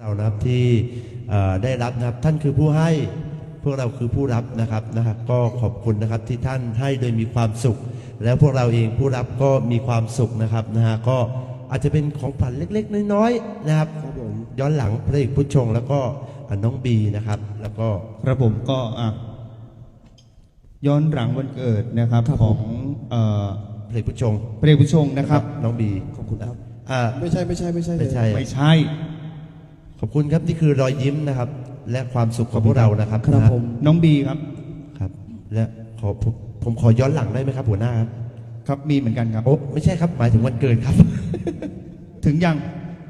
เรานะครับที่เอ่อได้รับนะครับท่านคือผู้ให้พวกเราคือผู้รับนะครับนะครับ ก็ขอบคุณนะครับที่ท่านให้โดยมีความสุข แล้วพวกเราเองผู้รับก็มีความสุขนะครับนะฮะก็อาจจะเป็นของขวัญเล็ก ๆ น้อยๆนะครับครับผมย้อนหลังพระเอกผู้ชง แล้วก็อะน้องบีนะครับ แล้วก็ครับผมก็อะย้อนหลังวันเกิดนะครับของเอ่อพระเอกผู้ชงพระเอกผู้ชงนะครับ น้องบีขอบคุณครับอ่าไม่ใช่ไม่ใช่ไม่ใช่เลยไม่ใช่ไม่ใช่ ขอบคุณครับนี่คือรอยยิ้มนะครับ และความสุขของพวกเรานะครับครับนะผมน้องบีครับครับ และขอผมผมขอย้อนหลังได้ไหมครับหัวหน้าครับครับมีเหมือนกันครับโอ้ไม่ใช่ครับหมายถึงวันเกิดครับ ถึงยัง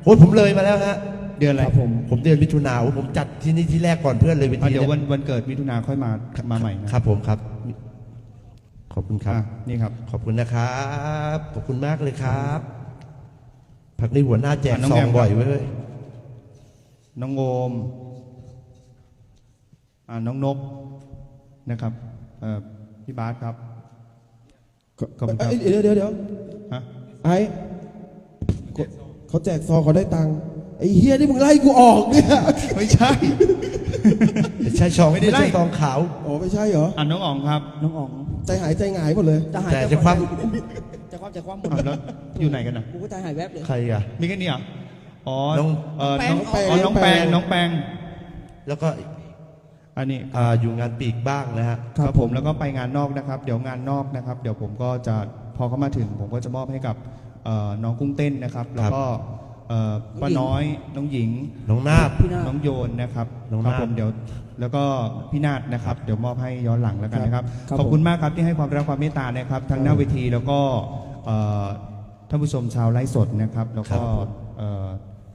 โอ้ยผมเลยมาแล้วฮะเดือนอะไรครับผมผมเดือนมิถุนาโอ้ยผมจัดที่นี่ที่แรกก่อนเพื่อนเลยเวอะทีเดี๋ยวนี่วันวันเกิดมิถุนาค่อยมามาใหม่นะครับ ผมครับ ขอบคุณครับอะนี่ครับ ขอบคุณนะครับ ขอบคุณมากเลยครับ พักนี้หัวหน้าแจกอะน้องซอแองมบ่อยเว้ย น้องโอมอ่าน้องนกนะครับเอ่อพี่บาสครับขอบคุณครับเอ้ยเดี๋ยวเดี๋ยวเดี๋ยวฮะไอ้กดเขาแจกซองเขาได้ตังค์ไอ้เฮียที่มึงไล่กูออกเนี่ย ไม่ใช่ไม่ใช่ซองไม่ไม่ได้ไล่ใช่ซองขาวอ๋อไม่ใช่เหรออ่าน้องอ๋องครับ น้องอ๋องใจหายใจหงายหมดเลยจะหายแต่จะความจะความจะความหมดอะแล้วอยู่ไหนกันนะกูก็ใจหายแวบเลยใครอะมีแค่นี้เหร ออ๋อน้องเอ่อแปน้งองอ๋อน้องแปงน้องแปงแล้วก็อันนี้อ่าอยู่งานปีกบ้างนะฮะ ครับผมแล้วก็ไปงานนอกนะครับ เดี๋ยวงานนอกนะครับ เดี๋ยวผมก็จะพอเขามาถึง ผมก็จะมอบให้กับเอ่อน้องกุ้งเต้นนะครับ แล้วก็เอ่อป้าน้อยน้องหญิง น้องนาบ พี่นาคน้องโยนนะครับน้องครับนาฏผมเดี๋ยวแล้วก็พี่นาฏนะครับ เดี๋ยวมอบให้ย้อนหลังแล้วกันนะครับ ครับขอบคุณมากครับที่ให้ความรักความเมตตานะครับทั้งหน้าเวทีแล้วก็เอ่อท่านผู้ชมชาวไลฟ์สดนะครับ แล้วก็เอ่อ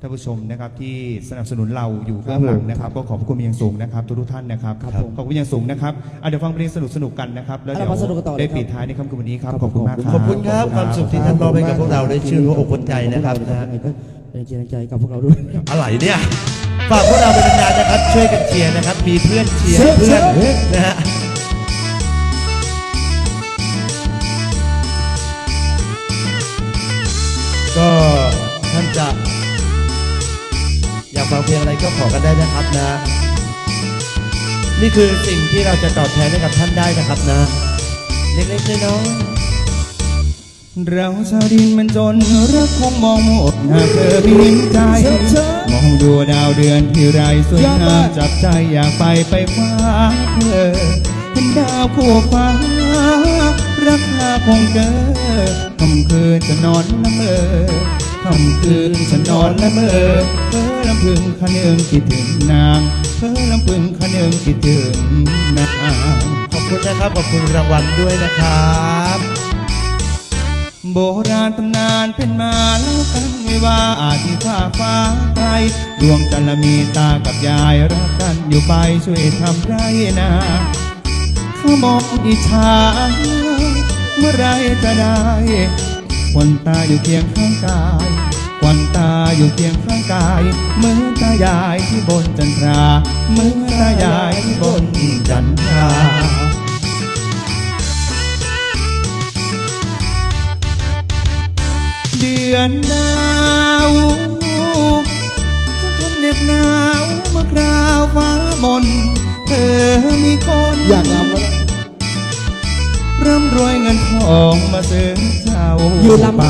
ท่านผู้ชมนะครับที่สนับสนุนเราอยู่เบื้องหลังนะครับ ก็ขอบพระคุณเป็นอย่างสูงนะครับทุกๆท่านนะครับครับผมขอบคุณอย่างสูงนะครับอะเดี๋ยวฟังเพลงสนุกๆกันนะครับแล้วเดี๋ยวเอามาสนุกกันต่อเลยได้ครับปิดท้ายในค่ำคืนวันนี้ครับครับขอบคุณมากครับขอบคุณครับความสุขที่ท่านมอบให้กับพวกเราได้ชื่นหัวอกคนใจนะครับนะฮะยังไงก็เป็นกำลังใจกับพวกเราด้วยอะไรเนี่ยฝากพวกเราเป็นนานๆนะครับช่วยกันเชียร์นะครับ มีเพื่อนเชียร์เพื่อนนะฮะก็ท่านจะอยาก ฟังเพลงอะไรก็ขอกันได้นะครับนะ นี่คือสิ่งที่เราจะตอบแทนให้กับท่านได้นะครับนะ เล็กๆน้อยๆเราชาวดินมันจนรักคงมองหมดหากเธอมีน้ำใจมองดูดาวเดือนที่ไรสวยงามจับใจอยากไปไปฟ้าเธอเห็นดาวคู่ฟ้า ราคาคงเกินคำคืนจะนอนละเมอคำคืนฉันนอนละเมอเพ้อลำพึงคะเนืองคิดถึงนางเพ้อลำพึงคะเนืองคิดถึงนางขอบคุณนะครับขอบคุณรางวัลด้วยนะครับโบราณตำนานเป็นมาแล้วกันไม่ว่าอาจที่ฟ้าฟ้าไกลดวงจันทร์ละมีตากับยายรักกันอยู่ไปช่วยทำไรนาเขามองอิจฉาเมื่อไรจะได้ควันตาอยู่เคียงข้างกายควันตาอยู่เคียงข้างกายเหมือนตายายที่บนจันทราเหมือนตายายที่บนจันทราเดือนดาวฉันทนเหน็บหนาวเมื่อคราวฟ้ามนเธอมีคนอยากรำแล้ว ร่ำรวยเงินทองมาซื้อเจ้าอยู่ลำไป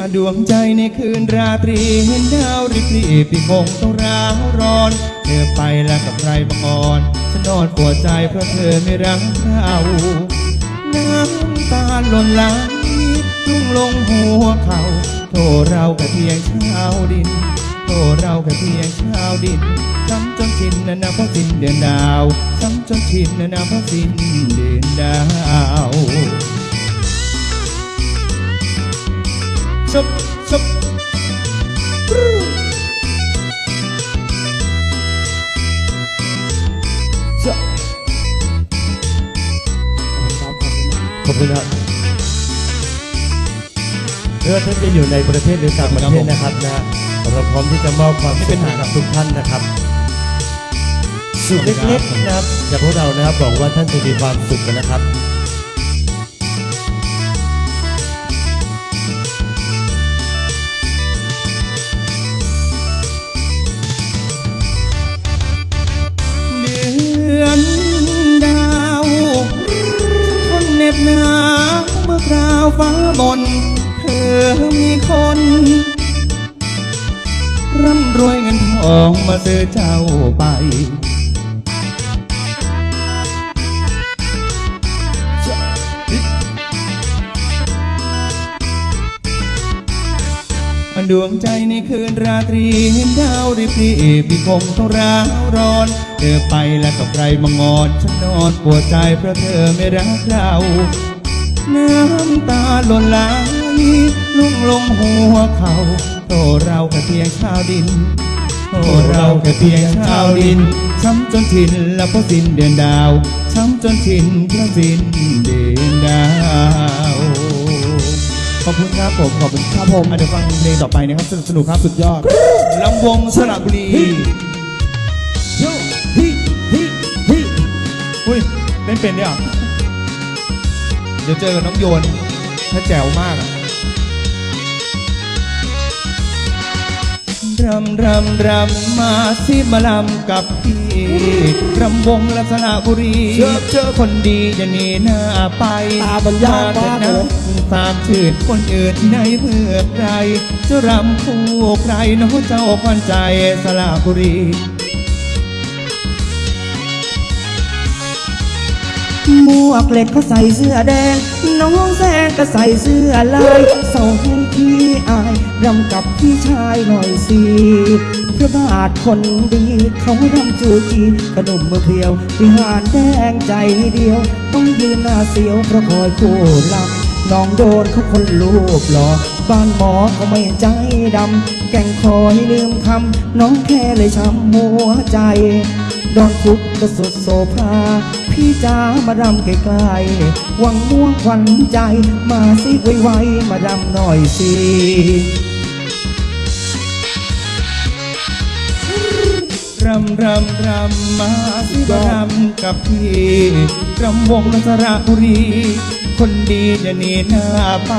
พังดวงใจในคืนราตรีเห็นดาวริบรีปีคงต้องร้าวร้อนเธอไปแล้วกับใครบางอ่อนฉันนอนปวดใจเพราะเธอไม่รักเราน้ำตาหล่นไหล ลุ่งลงหัวเขาโทเราแค่เพียงชาวดินโทเราแค่เพียงชาวดินซ้ำจนชินนะนะเพราะสิ้นเดือนดาวซ้ำจนชินนะนะเพราะสิ้นเดือนดาว ท่านจะอยู่ในประเทศหรือต่างประเทศนะครับนะเราพร้อมที่จะมอบความสุขให้กับทุกท่านนะครับสสุขเล็กๆนะครับจากพวกเรานะครับบอกว่าท่านจะมีความสุขกันนะครับ มาซื้อเจ้าไป ดวงใจในคืนราตรีเห็นดาวริบรีพี่คงต้องร้าวร้อน เธอไปแล้วกับใครมางอนฉันนอนปวดใจเพราะเธอไม่รักเราน้ำตาหล่นไหลลุ่งลงหัวเขาโตเราแค่เพียงชาวดิน โตเราแค่เพียงชาวดิน ช้ำจนทินแล้วพอสิ้นเดือนดาว ช้ำจนทินเพราะสิ้นเดือนดาว ขอบคุณครับผมขอบคุณครับผมอะเดี๋ยวฟังเพลงต่อไปนะครับสนุกสนุกครับสุดยอดลำวงสระบุรีโยฮิฮิฮิอุ้ยเล่นเป็นเนี่ยเหรอเดี๋ยวเจอกับน้องโยนถ้าแจ๋วมากอะ รำรำรำมาสิมาลำกับพี่รำวงลักษณะบุรีเจอเจอคนดีอย่าหนีหน้าไปตามันยากมากเลยตามชื่อคนอื่นที่ไหนเพื่อใครจะรำคู่ใครน้องเจ้าควันใจสระบุรี วกเหล็กเขาใส่เสื้อแดง น้องแซงก็ใส่เสื้อลายสองพี่อายรำกับพี่ชายหน่อยสิพระบาทคนดีเขารำจูจีกระหนุ่มมือเพรียวพิหารแดงใจเดียว ต้องยืนหน้าเสียวเพราะคอยคู่ลำน้องโดนเขาคนลูกหล่อบ้านหมอเขาไม่ใจดำ แก่งคอยลืมคำน้องแค่เลยช้ำหัวใจ โดนคุกก็สุดโซภา พี่จ้ามารำไกลๆหวังม่วงควันใจ มาสิไวๆมารำหน่อยสิรำรำรำมาสิมารำกับพี่รำวงสระบุรี คนดีจะหนีหน้าไป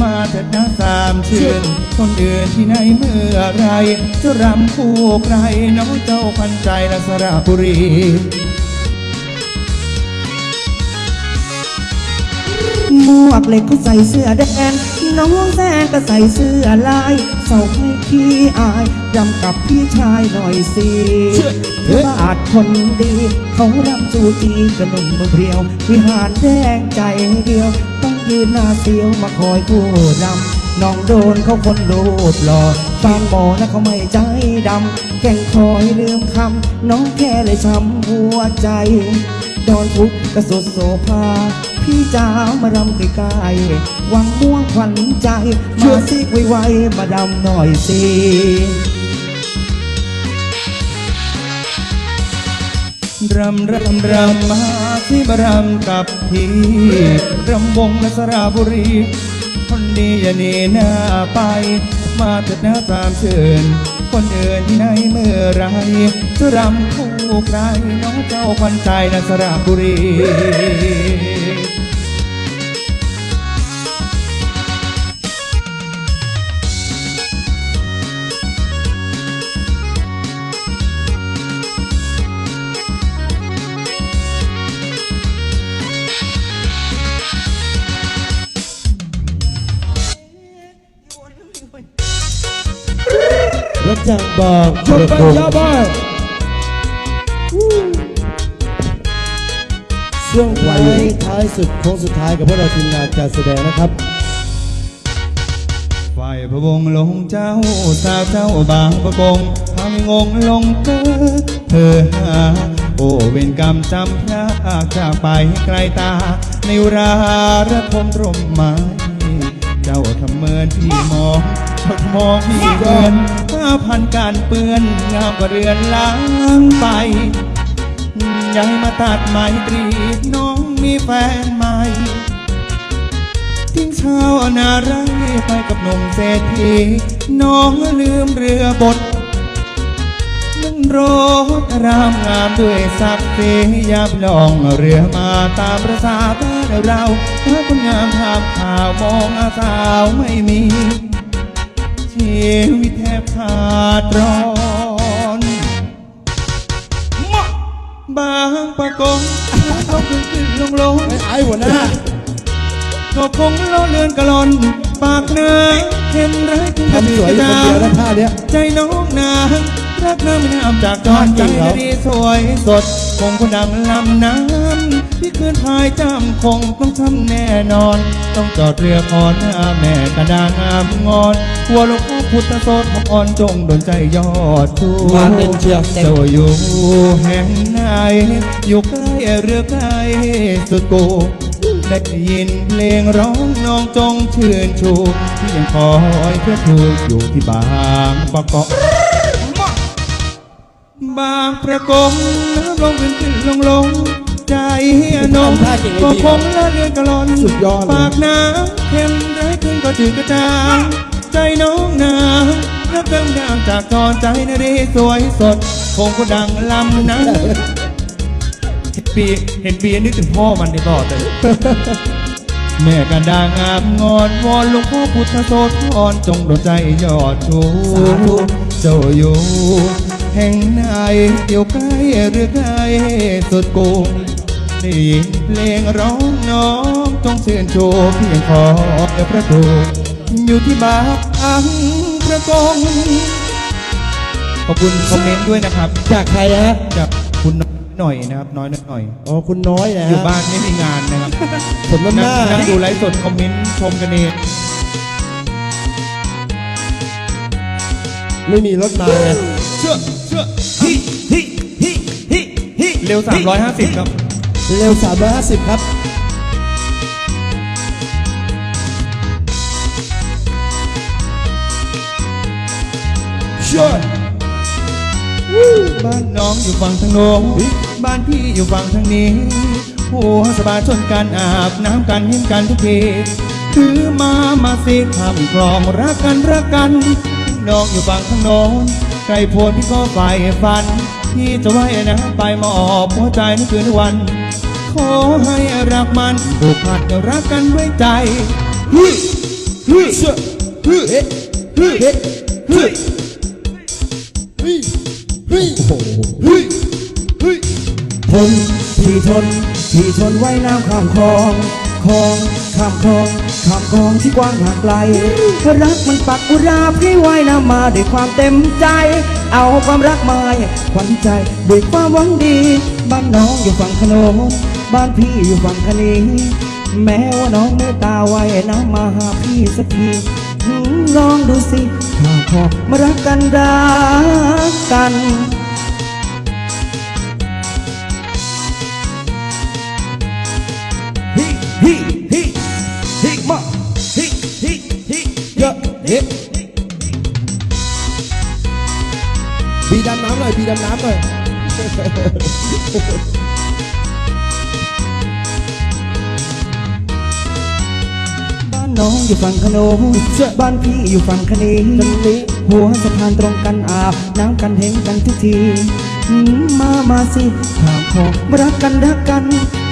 มาเถิดนะสามเชื่นคนอื่นที่ไหนเมื่อไร จะรำคู่ใครน้องเจ้าพันใจละสรบุรี มวกเหล็กเขาใส่เสื้อแดงน้องแซงก็ใส่เสื้อลายส่งให้พี่อายรำกับพี่ชายหน่อยสิพระบาทคนดี เขารำจูจีกระหนุ่มมือเรียว วิหารแดงใจเดียว ต้องยืนหน้าเสียวมาคอยคู่รำน้องโดนเขาคนรูปหล่อฟังบอนะเขาไม่ใจดำแก่งคอยลืมคำน้องแค่เลยช้ำหัวใจ โดนทุกข์กระสุดโสภา พี่จ้ามารำไกล้ๆหวังม่วงขวัญใจมาสิไวๆมาดำหน่อยสิรำรำรำมาที่มารำกับพี่รำวงและสระบุรี คนดีอย่าหนีหน้าไป มาเถิดหน้าตามเชิญ คนอื่นที่ไหนเมื่อไรจะรำคู่ใครน้องเจ้าควันใจนสระบุรี รถจังบอกชมไปยาบ้าช่วงท้ายท้ายสุดโค้งสุดท้ายกับพวกเราทีมงานการแสดงนะครับฝ่ายพระวงศ์ลงเจ้าสาวเจ้าบางประกงทำงงลงเธอเธอหาโอเวรกรรมจำพระจากไปให้ไกลตา ในราระทมตรมไม้เจ้าทำเมินพี่มอง เจ้ามองพี่เกินผ้าพันการเปื้อนงามกว่าเรือนล้างไป ยังมาตัดไม้ตรีน้องมีแฟนใหม่ทิ้งชาวนาไรไปกับหนุ่มเศรษฐีน้องลืมเรือบทนึ่งรถรามงามด้วยศักดิ์ศรียามลองเรือมาตามประสาบ้านเราถ้าคนงามทำข่าวมองอาสาวไม่มี ชีวิตแทบขาดร้อนบางประกงลงขึ้นขึ้นลงลงไอ้ไอ้หัวหน้าก็คงล้อเลือนกะลอน ปากเนื้อเห็นไรถึงทำสวยอยู่คนเดียวนะท่าเนี้ยใจน้องนาง รักน้ำไม่น้ำจากจอนใจจริงเหรอดีสวยสด คงคนดังลำน้ำที่คืนพายจำคงต้องทำแน่นอน ต้องจอดเรือขอหน้าแม่กระดางามงอนหัวหลวงพ่อพุทธโสธรจงโดนใจยอดทูมาเต็มเชียวเจ้าอยู่แห่งไหนอยู่ใกล้เรือใกล้สุดกูได้ยินเพลงร้องน้องจงชื่นชูที่ยังคอยเพื่อถูกอยู่ที่บางประกอบ บางประกงน้ำลงขึ้นขึ้นลงลงใจนงทำท่าเก่งเลยก็ดีคงละเรือนกะลอนสุดยอดเลยปากน้ำเค็มได้ขึ้นก็จืดกระจางใจน้องนางรักเดิมดังจากตอนใจนารีสวยสด คงก็ดังลำนั้นเห็นปีเห็นปีนึกถึงพ่อมันดีต่อแต่แม่กันดางามงอนวอนหลวงพ่อพุทธโสธรจงโดนใจยอดชูสาธุเจ้าอยู่ แห่งไหนอยู่ใกล้หรือไกลสุดกูได้ยินเพลงร้องน้องจงเสื่นโชว์เพียงขอพระถูอยู่ที่บางอังประกงขอบคุณคอมเมนต์ด้วยนะครับ จากใครฮะจากคุณหน่อยนะครับ น้อยหน่อยอ๋อคุณน้อยนะอยู่บ้านไม่มีงานนะครับสมน้ำหน้านั่งดูไลฟ์สดคอมเมนต์ชมกันเอง ไม่มีรถมาไงเชื่อเชื่อฮิฮิฮิฮิฮิเร็ว 350 ครับ เร็ว 350 ครับเชื่อบ้านน้องอยู่ฝั่งทางโน้นบ้านพี่อยู่ฝั่งทางนี้หัวสบายชนกันอาบน้ำกันยิ้มกันทุกทีถือมามาสิทำคลองรักกันรักกัน น้องอยู่ฝั่งข้างโน้นใครพวนพี่ก็ไปายฝัน ที่จะไหวนะไปมาอบหัวใจในคืนวัน ขอให้รักมันผูกพันรักกันด้วยใจฮึฮึเชื่อฮึเฮ้ฮึเฮ้ฮึฮึฮึฮึฮึทนที่ทนที่ทนไว้น้ำข้ามคลองคลองข้ามคลอง ข้ามคลองที่กว้างห่างไกลรักมันปักอุราพี่ไว้น้ำมาด้วยความเต็มใจ เอาความรักมาขวัญใจด้วยความหวังดี บ้านน้องอยู่ฝั่งขนมบ้านพี่อยู่ฝั่งคณีแม้ว่าน้องเมตตาไว้น้ำมาหาพี่สักทีลองดูสิถ้าพอมารักกันรักกัน ดำน้ำหน่อยบีดำน้ำหน่อยบ้านน้องอยู่ฝั่งขนมบ้านพี่อยู่ฝั่งคณีหัวสะพานตรงกันอาบน้ำกันเห็นกันทุกทีมา มาสิถามพอมารักกันรักกัน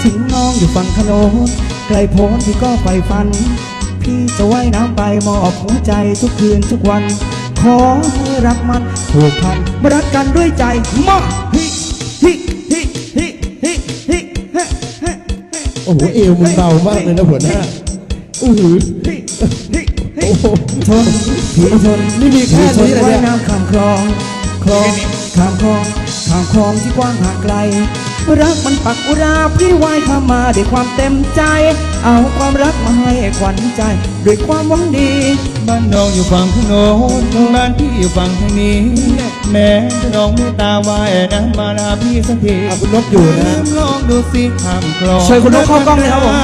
ถึงน้องอยู่ฝั่งขนมไกลโพ้นพี่ก็ไฟฟัน พี่จะว่ายน้ำไปมอบหัวใจทุกคืนทุกวัน ขอให้รักมันผูกพันมารักกันด้วยใจมาฮิฮิฮิฮิฮิฮิเฮ้เฮ้โอ้โหเอวมึงเบามากเลยนะหัวหน้าอู้หูโอ้โหทนที่ทนนี่มีแค่นี้เลยเนี่ยว่ายน้ำข้ามคลอง คลองข้ามคลองข้ามคลองที่กว้างห่างไกล รักมันปักอุราพี่ว่ายข้ามมาด้วยความเต็มใจ เอาความรักมาให้ขวัญใจ ด้วยความหวังดีบ้านน้องอยู่ฝั่งทางโน้นบ้านพี่อยู่ฝั่งทางนี้ แม้จะน้องไม่ตาไว้นะมาลาพี่สักทีอะคุณนกอยู่นะลืมลองดูสิข้ามคลองเชิญคุณนกเข้ากล้องเลยครับผม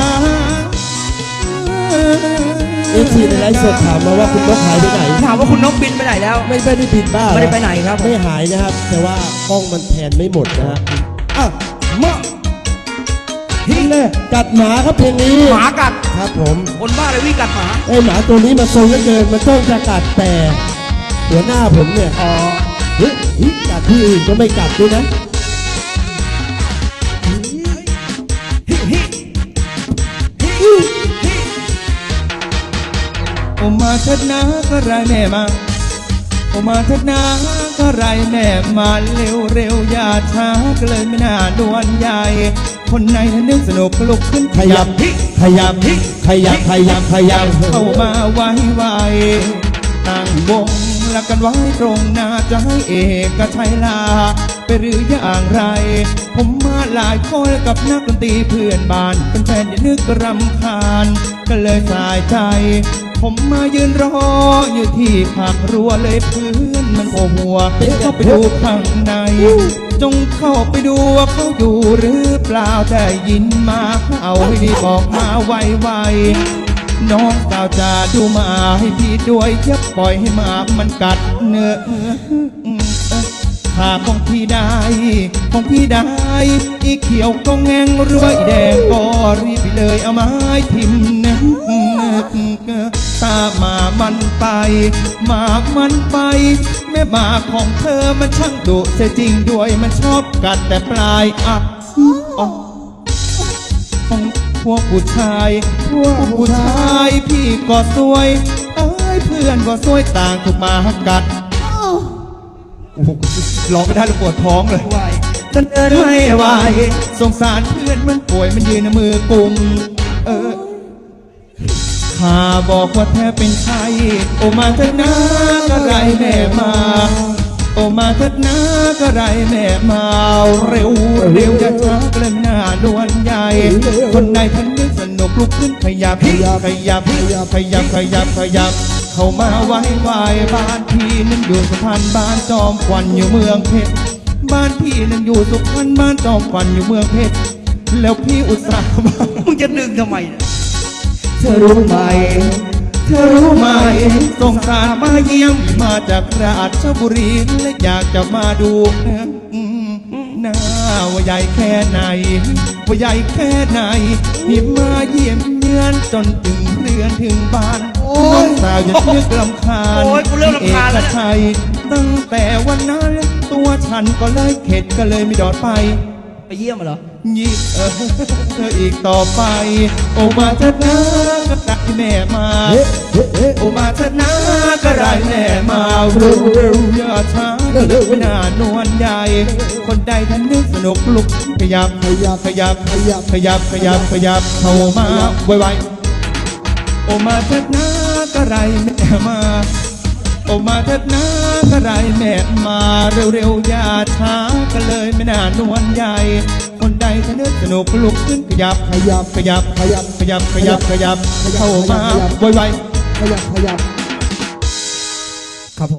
เอฟซีในไลฟ์สดถามมาว่าคุณนกหายไปไหน ถามว่าคุณนกบินไปไหนแล้ว ไม่ไม่ได้บินบ้าไม่ได้ไปไหนครับผมไม่หายนะครับ แต่ว่ากล้องมันแทนไม่หมดนะฮะ อะมาฮิแน่กัดหมาครับเพลงนี้หมากัด ครับผมคนบ้าเลยวิ่งกัดหมาไอหมาตัวนี้มันทรงเหลือเกินมันต้องจะกัดแต่หัวหน้าผมเนี่ยอ๋อเฮ้ยเฮ้ยกัดที่อื่นก็ไม่กัดด้วยนะโอมาเถิดนะก็ไรแม่มาโอมาเถิดนะ ก็ไรแม่มาเร็วเร็วอย่าช้าก็เลยไม่น่าดวนใหญ่ คนในนั้นนึกสนุกลุกขึ้นขยับขยับขยับขยับขยับเข้ามาไว้ไวตั้งวงแล้วกันไว้ตรงหน้าจะให้เอกชัยลา ไปหรืออย่างไร ผมมาหลายคนกับนักดนตรีเพื่อนบ้าน เป็นแฟนอย่านึกรำคาญ ก็เลยสายใจ ผมมายืนรออยู่ที่ผักรัวเลยเพื่อนมันโผล่หัวเข้าไปดูข้างใน จงเข้าไปดูว่าเขาอยู่หรือเปล่าได้ยินมาเอาให้ดีบอกมาไวๆน้องสาวจะดูมาให้พี่ด้วยอย่าปล่อยให้หมามันกัดเนื้อขาของพี่ได้ ของพี่ได้ อีเขียวก็แงงหรือว่าอีแดงก็รีบไปเลยเอาไม้ทิมามามันไปมามันไป แม่หมาของเธอมันช่างดุเสียจริงด้วยมันชอบกัดแต่ปลายอะอ๋อของพวกผู้ชาย พวกผู้ชายพี่ก็สวยเอ้ยเพื่อนก็สวยต่างถูกหมากัดโอ้โหร้องไม่ได้แล้วปวดท้องเลยฉันเดินไม่ไหวสงสารเพื่อนมันป่วยมันยืนมือกุมเออ ข้าบอกว่าแท้เป็นใคร โอมาเถิดนะก็ไรแม่มา โอมาเถิดนะก็ไรแม่มาเร็วเร็วอย่าช้าเกลนหน้านวลใหญ่ คนใดท่านนึกสนุกลุกขึ้นขยับขยับขยับขยับขยับขยับขยับเข้ามาไว้ไวบ้านพี่นั้นอยู่สุพรรณบ้านจอมควันอยู่เมืองเพชรบ้านพี่นั้นอยู่สุพรรณบ้านจอมควันอยู่เมืองเพชรแล้วพี่อุตส่าห์มามึงจะดึงทำไมเนี่ย เธอรู้ไหม เธอรู้ไหมสงสารมาเยี่ยมมาจากราชบุรีและอยากจะมาดูนะหน้าว่าใหญ่แค่ไหน ว่าใหญ่แค่ไหนที่มาเยี่ยมเยือนจนถึงเรือนถึงบ้านน้องสาวอย่าเลือกลำคาญโอ้ยกูเริ่มรำคาญแล้วเนี่ยเอกชัยตั้งแต่วันนั้น ตัวฉันก็เลยเข็ดก็เลยไม่ดอดไป ไปเยี่ยมเหรอ ยิ่งเออเธออีกต่อไป โอมาเถิดนะก็ได้แม่มาเฮ้เฮ้เฮ้โอมาเถิดนะก็ได้แม่มาเร็วเร็วอย่าช้าไม่น่านวลใหญ่ คนใดท่านนึกสนุกลุกขยับขยับขยับขยับขยับขยับขยับเข้ามาไวๆโอมาเถิดนะก็ไรแม่มาโอมาเถิดนะก็ไรแม่มาเร็วๆอย่าช้าก็เลยไม่น่านวลใหญ่ คนใดท่านนึกสนุกลุกขึ้นขยับขยับขยับขยับขยับขยับขยับเข้ามาไวๆขยับขยับ